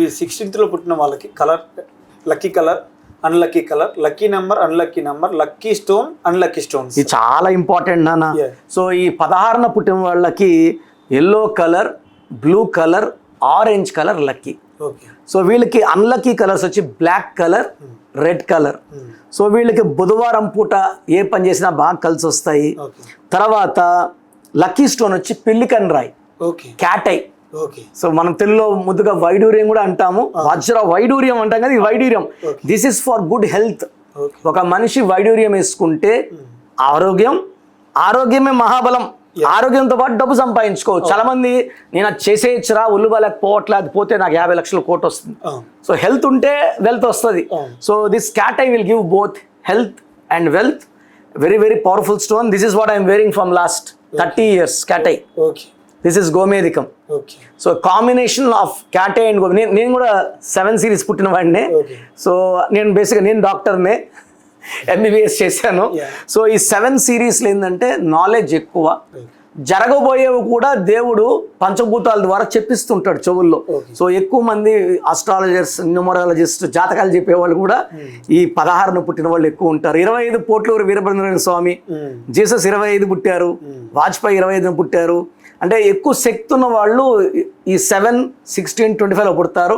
ఈ సిక్స్టీన్త్లో పుట్టిన వాళ్ళకి colour lucky colour unlucky colour lucky number unlucky number lucky stone unlucky stones ఇది చాలా ఇంపార్టెంట్ నాన్న. సో ఈ పదహారున పుట్టిన వాళ్ళకి yellow colour blue colour orange colour lucky okay so వీళ్ళకి అన్లక్కీ కలర్స్ వచ్చి black colour red colour. So వీళ్ళకి బుధవారం పూట ఏ పని చేసినా బాగా కలిసి వస్తాయి. తర్వాత లక్కీ స్టోన్ వచ్చి పిల్లికన్ రాయ్. ఓకే క్యాటై సో మనం తెలుగులో ముద్దుగా వైడూర్యం కూడా అంటాము. వజ్ర వైడూర్యం అంటాం కదా ఇది వైడూర్యం. This is for good health ఒక మనిషి వైడూర్యం వేసుకుంటే ఆరోగ్యం ఆరోగ్యమే మహాబలం. ఆరోగ్యంతో పాటు డబ్బు సంపాదించుకోవచ్చు. చాలా మంది నేను అది చేసేయచ్చురా ఒళ్ళు బాలకు పోవట్లే అది పోతే నాకు యాభై లక్షల కోట్ వస్తుంది. సో హెల్త్ ఉంటే వెల్త్ వస్తుంది. So this cat I will give both health and wealth very very powerful stone this is what I'm wearing from last thirty years cat's eye okay this is గోమేదికం okay so combination of cat's eye and గోమి నేను కూడా seven series పుట్టిన వాడినే. So నేను బేసిక్గా నేను డాక్టర్నే MBBS చేశాను. So ఈ సెవెన్ సిరీస్లో ఏంటంటే నాలెడ్జ్ ఎక్కువ. జరగబోయేవి కూడా దేవుడు పంచభూతాల ద్వారా చెప్పిస్తుంటాడు చెవుల్లో. సో ఎక్కువ మంది అస్ట్రాలజర్స్ న్యూమరాలజిస్ట్ జాతకాలు చెప్పేవాళ్ళు కూడా ఈ పదహారును పుట్టిన వాళ్ళు ఎక్కువ ఉంటారు. ఇరవై ఐదు పోట్లూరు వీరభద్ర స్వామి. జీసస్ ఇరవై ఐదు పుట్టారు. వాజ్పేయి ఇరవై ఐదున పుట్టారు. అంటే ఎక్కువ శక్తి ఉన్న వాళ్ళు ఈ సెవెన్ సిక్స్టీన్ ట్వంటీ ఫైవ్లో పుడతారు.